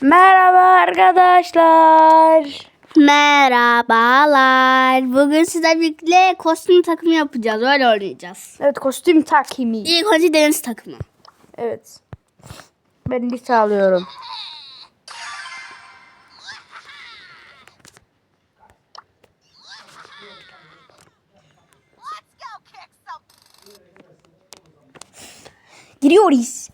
Merhaba arkadaşlar. Merhabalar. Bugün sizlerle birlikte kostüm takımı yapacağız. Öyle oynayacağız. Evet kostüm takimi. İlk önce deniz takımı. Evet. Ben liste alıyorum. Giriyoruz.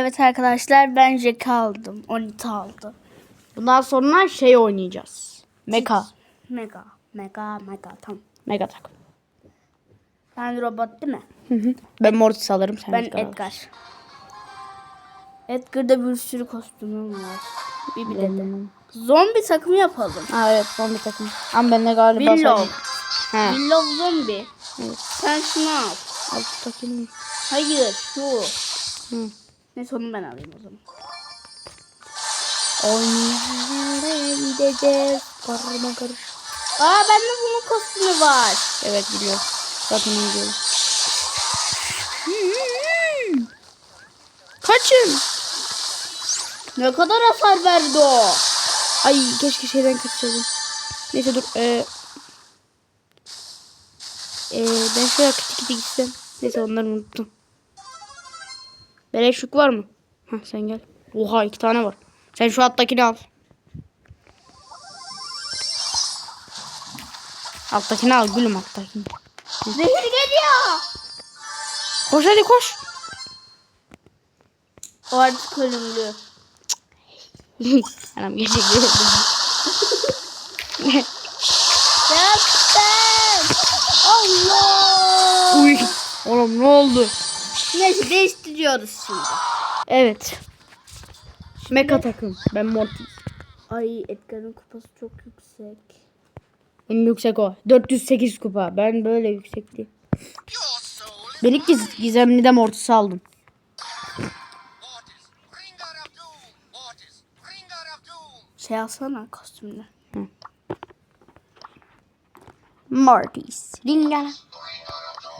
Evet arkadaşlar ben Jack aldım. Onita aldım. Bundan sonra şey oynayacağız. Mecha. Mega. Mega. Mega. Tamam. Mega takım. Ben robot değil mi? Hı hı. Ben Mortis alırım sen Ben Edgar. Edgar. Edgar'da bir sürü kostümüm var. Bir bile de. Zombi takımı yapalım. Aa evet zombi takım. Ama ben de galiba Willow. He. Willow zombi. Evet. Sen şunu al. Al takayım. Hayır şu. Hı. Neyse onu ben alayım o zaman. Oynayana gideceğiz. Karma karış. Aa bende bunun kostümü var. Evet biliyorum. Zaten biliyorum. Kaçın. Ne kadar hasar verdi o. Ay keşke şeyden kaçsaydım. Neyse dur. Ee, ee, ben şuraya kiti kiti gitsem. Neyse onları unuttum. Beleşlik var mı? Hah sen gel. Oha iki tane var. Sen şu alttakini al. Alttakini al gülüm alttakini. Zehir geliyor. Koş hadi koş. O artık ölümlü. Anam öldüm. Yaptım. Allah. Uy. Oğlum ne oldu? Neyse değiştiriyoruz şimdi. Evet. Meka takım. Ben Mortis. Ay Edgar'ın kupası çok yüksek. En yüksek o. 408 kupa. Ben böyle yüksekti. Ben ilk giz gizemli de Mortis'i aldım. Şey alsana kostümünü. Mortis. Ringana.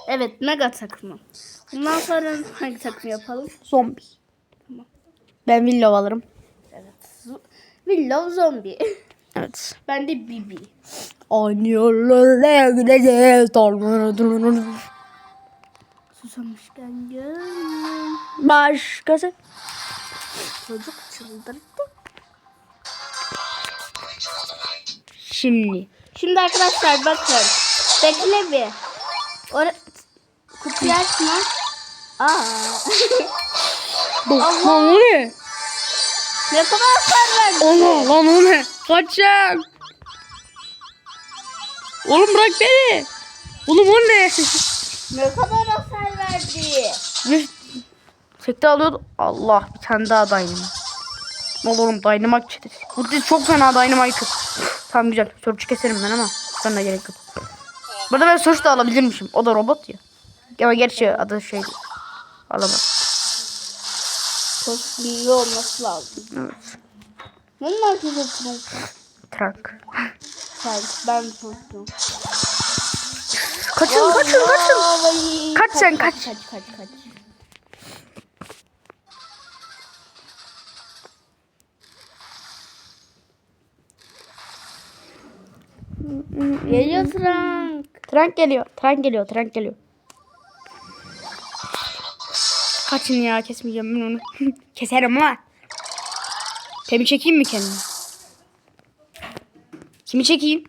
Evet mega takımı. Bundan sonra hangi takım yapalım? Zombi. Ben Willow alırım. Evet. Willow zombi. Evet. ben de Bibi. Aynı yollara gideceğiz. Susamışken gönlüm. Başkası. Çocuk çıldırdı. Şimdi. Şimdi arkadaşlar bakın. Bekle bir. Or kutuyu açma. Aa. Lan o ne? ne kadar hasar verdi. Allah lan o ne? Kaçacağım. Oğlum bırak beni. Oğlum o ne? Ne kadar hasar verdi. Sekte alıyordu. Allah bir tane daha dynamite. Ne olur oğlum dynamite çetesi. Bu çok fena dynamite. tamam güzel. Search'ü keserim ben ama sana gerek yok. Burada ben search da alabilirmişim. O da robot ya. Ama gerçi adı şey değil. Alamaz. Kostümlü olması lazım. Evet. Bunun herkese trunk. Trunk. Sanki ben trunkum. Kaçın kaçın kaçın. Kaç sen, kaç. Kaç kaç kaç. Geliyor trunk. Trunk geliyor. Trunk geliyor. Trunk geliyor. Kaçın ya kesmeyeceğim ben onu. Keserim ama. Temi çekeyim mi kendimi? Kimi çekeyim?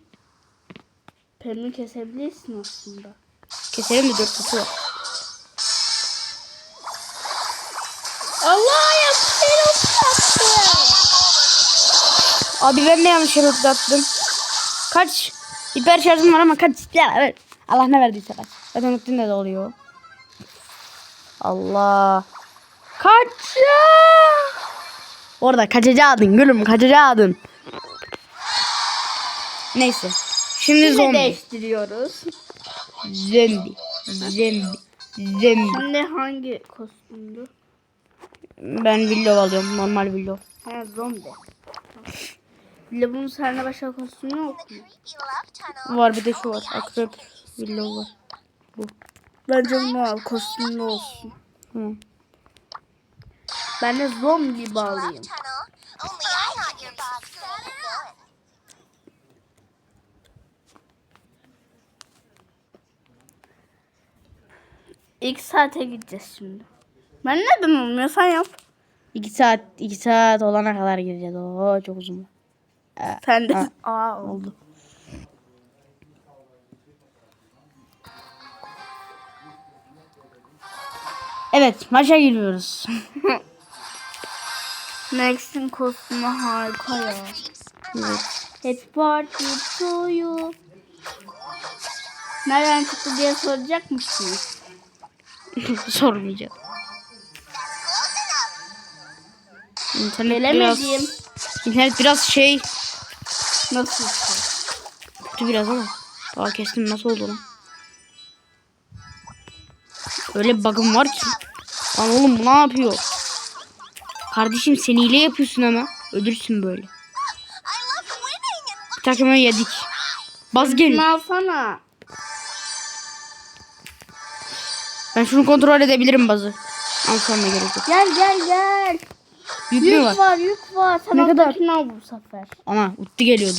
Pem'i kesebilirsin aslında. Keserim de dört kutu var. Allah yaptım yaptım. Abi ben de yanlış yere attım. Kaç? Hiper şarjım var ama kaç? Ya evet. Allah ne verdiyse kaç. Zaten de oluyor. Allah. Kaç. Orada kaçacaktın gülüm kaçacaktın. Şimdi Şimdi zombi. değiştiriyoruz. Zombi. Zombi. Zombi. Şimdi hangi kostümdü? Ben willow alıyorum. Normal willow. Ha zombi. Bunun sende başka kostümü yok mu? Var bir de şu var. Akrep willow var. Bence bunu al kostümlü olsun. Hı. Ben de zombi up. İlk saate gideceğiz şimdi. Ben neden olmuyor sen yap. 2 saat 2 saat olana kadar gireceğiz. Oo çok uzun. Sen de. Aa oldu. Evet maça giriyoruz. Max'in kostümü harika ya. evet. Happy party to you. Nereden çıktı diye soracak mısınız? Sormayacağım. İnternet biraz, Bilemedim. internet biraz şey Nasıl? kötü biraz ama. Daha kestim nasıl oldu lan? Öyle bir bug'ım var ki. Lan oğlum bu ne yapıyor? Kardeşim sen hile yapıyorsun ama. Ölürsün böyle. Bir takımı yedik. Baz gelin. Alsana. Ben şunu kontrol edebilirim bazı. Anda gerek yok. Gel gel gel. Yük mü Yük var? var yük var. Sen Ne kadar? al bu sefer. Ana Utti geliyordu.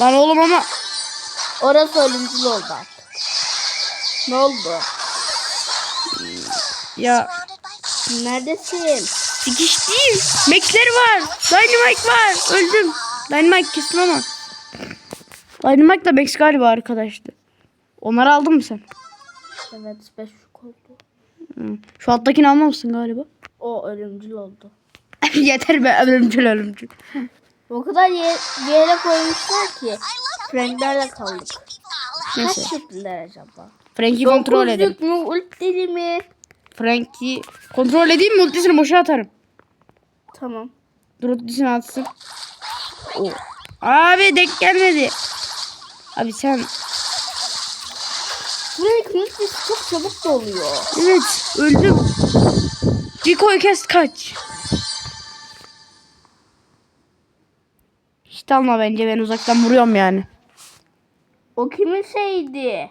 Lan oğlum ama. Orası ölümcül oldu artık. Ne oldu? Ya Neredesin? sikiştiyim. Max'ler var. Dynamite var. Öldüm. Dynamite kestim ama. Dynamite da Max galiba arkadaştı. Onları aldın mı sen? Evet 5 yük oldu. Hı. Şu alttakini almamışsın galiba. O ölümcül oldu. Yeter be ölümcül ölümcül. O kadar ye- yere koymuşlar ki. Renklerle kaldık. Kaç yüklüler acaba? Frank'i kontrol Dokuz edelim. yük mü? Ultili mi? Frank'i kontrol edeyim mi? Ultisini boşa atarım. Tamam. Dur ultisini atsın. Oo. Abi denk gelmedi. Abi sen Frank ultisi çok çabuk doluyor. Evet öldüm. Rico'yu kes kaç. Hiç alma bence ben uzaktan vuruyorum yani. O kimin şeydi?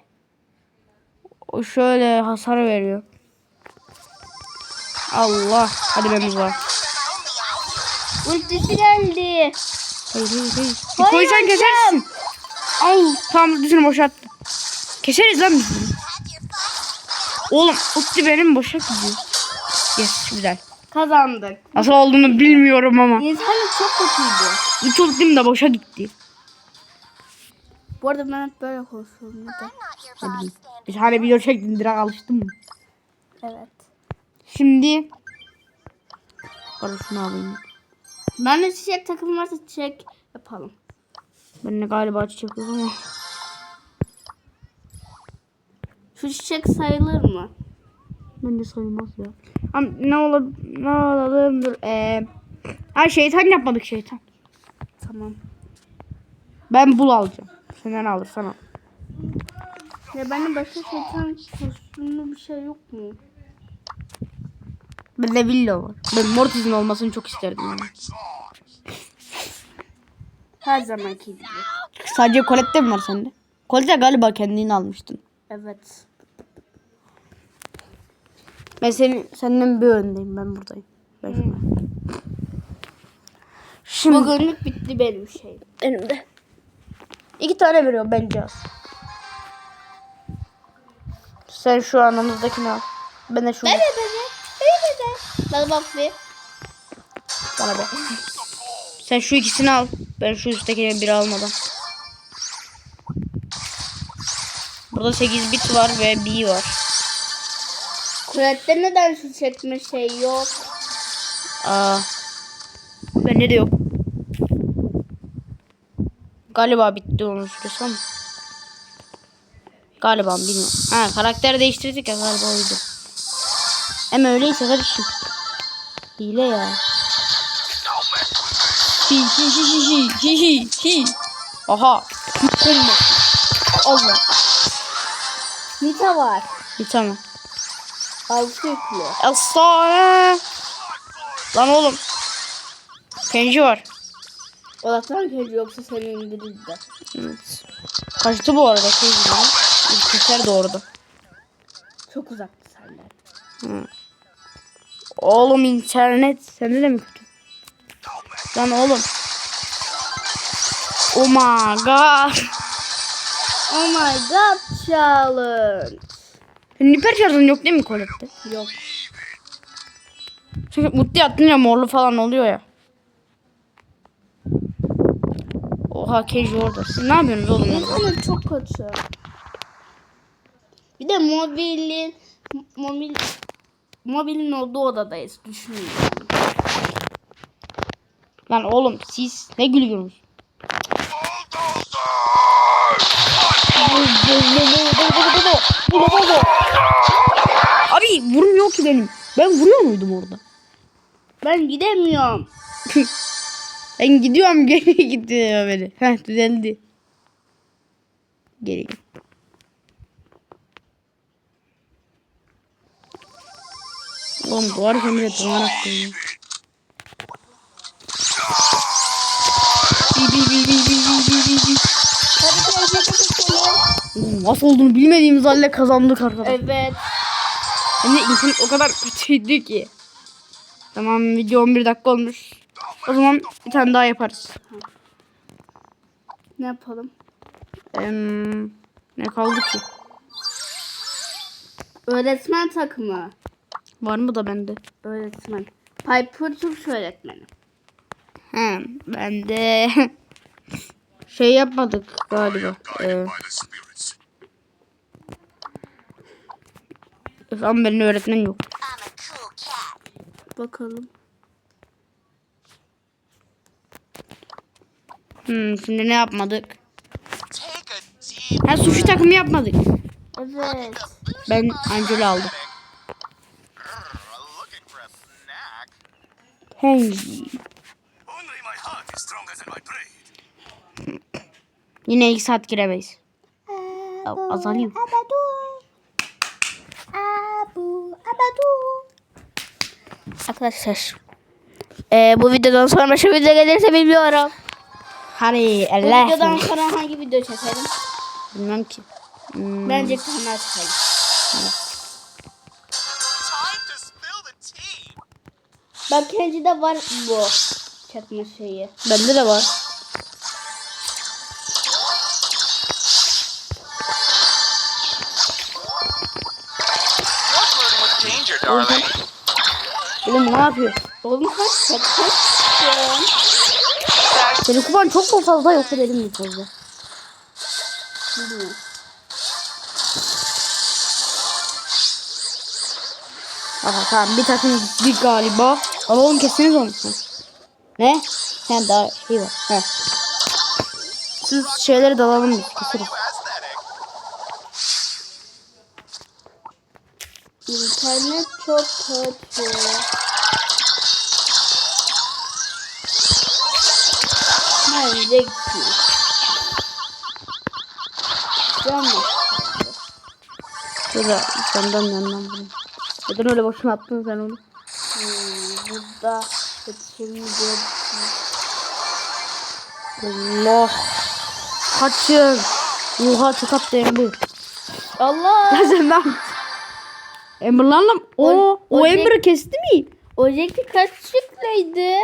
O şöyle hasar veriyor. Allah. Hadi ben var. Ultisi geldi. Hayır hayır hayır. Sen Hayır, kesersin. Al tam ultisini boşalttı. Keseriz lan biz bunu. Oğlum ulti benim boşa gidiyor. Yes güzel. Kazandık. Nasıl olduğunu bilmiyorum ama. İnternet çok kötüydü. Üç ultim de boşa gitti. Bu arada ben hep böyle konuşuyorum. Neden? I'm not your boss. Stand Bir tane video çektim direkt alıştım mı? Evet. Şimdi şunu alayım. Ben de çiçek takım varsa çiçek yapalım. Ben de galiba çiçek yok ama. Şu çiçek sayılır mı? Ben de sayılmaz ya. Ama ne olur ne olalım dur. Ee, ha şeytan yapmadık şeytan. Tamam. Ben bul alacağım. Senden alırsan al. Ya benim başka şeytan kostümlü bir şey yok mu? Bende villa var. Ben Mortis'in olmasını çok isterdim yani. Her zamanki gibi. Sadece Colette mi var sende? Colette galiba kendini almıştın. Evet. Ben senin senden bir öndeyim. Ben buradayım. Ben şuna. Şimdi Bugünlük bitti benim şey. elimde. İki tane veriyor bence az. Sen şu anamızdakini al. Ben de şunu Bebe bebe. Bebe bebe. Bana bak bir. bana bak. Sen şu ikisini al. Ben şu üsttekini biri almadan. Burada 8 bit var ve B var. Kulette neden şu çekme şey yok? Aa. Bende de yok. Galiba bitti onun süresi ama. Galiba bilmiyorum. Ha karakter değiştirdik ya galiba oydu. Ama öyleyse kardeşim. Hile ya. Hi hi hi hi hi hi hi hi. Aha. Combo. Allah. Nita var. Bir tamam. Altı yüklü. Efsane. Lan oğlum. Kenji var. Allah'tan kedi yoksa seni indirirdi. Evet. Kaçtı bu arada şey. İlk keser de orada. Çok uzaktı senden. Hı. Oğlum internet sende de mi kötü? Lan oğlum. Oh my god. Oh my god challenge. Hiper şarjın yok değil mi Colette'de? Yok. Çünkü mutlu atınca morlu falan oluyor ya. Oha Keji orada. Siz ne yapıyorsunuz oğlum? İnternet çok kötü. Bir de mobilin mobil mobilin olduğu odadayız. Düşünün. Lan oğlum siz ne gülüyorsunuz? Abi vurmuyor ki benim. Ben vuruyor muydum orada? Ben gidemiyorum. Ben gidiyorum geri gidiyor beni. Heh düzeldi. Geri git. Oğlum duvar kömüre duvar attım ya. Bi bi bi bi bi bi bi bi bi. Oğlum Nasıl olduğunu bilmediğimiz halde kazandık arkadaşlar. Evet. Hem de internet o kadar kötüydü ki. Tamam video 11 dakika olmuş. O zaman bir tane daha yaparız. Ne yapalım? Em, ne kaldı ki? Öğretmen takımı. Var mı da bende? Öğretmen. Piper Türk öğretmeni. He, bende şey yapmadık galiba. Ee, ama benim öğretmen yok. Bakalım. Hmm, şimdi ne yapmadık? Ha sushi takımı yapmadık. Evet. Ben Angela aldım. Hey. Yine iki saat giremeyiz. Ya, azalıyor. Arkadaşlar. Ee, bu videodan sonra şu video gelirse bilmiyorum. Hadi Bu videodan sonra hangi video çekelim? Bilmem ki. Hmm, Bence daha çekelim. Tea. Bak de var bu çekme şeyi. bende de var. Oğlum ne yapıyor? Oğlum kaç kaç kaç. Senin kupan çok mu fazla yoksa benim mi fazla? Aha tamam bir takım gitti galiba. Ama oğlum kesiniz onu. Ha. Ne? Sen daha şey var. He. Siz şeyleri dalalım biz. Aesthetic. İnternet çok kötü. Bence gitmiyor. Canım. Şurada senden yandan bunu. Neden öyle boşuna attın sen onu? Hmm, burada seçimde Allah. Kaçın. Oha çok attı Ember. Allah! sen ben. Ember'larla o, O- o, o- Ember'ı kesti mi? Ocak'ta kaç yükleydi?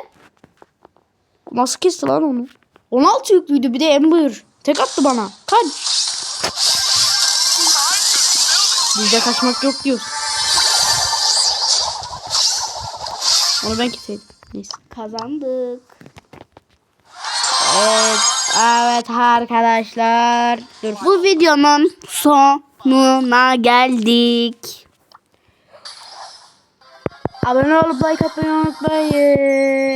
Nasıl kesti lan onu? 16 yüklüydü bir de Ember. Tek attı bana. Kaç. Bizde kaçmak yok diyoruz. Onu ben keseydim. Neyse. Kazandık. Evet. Evet arkadaşlar. Dur. Bu videonun sonuna geldik. Abone olup like atmayı unutmayın.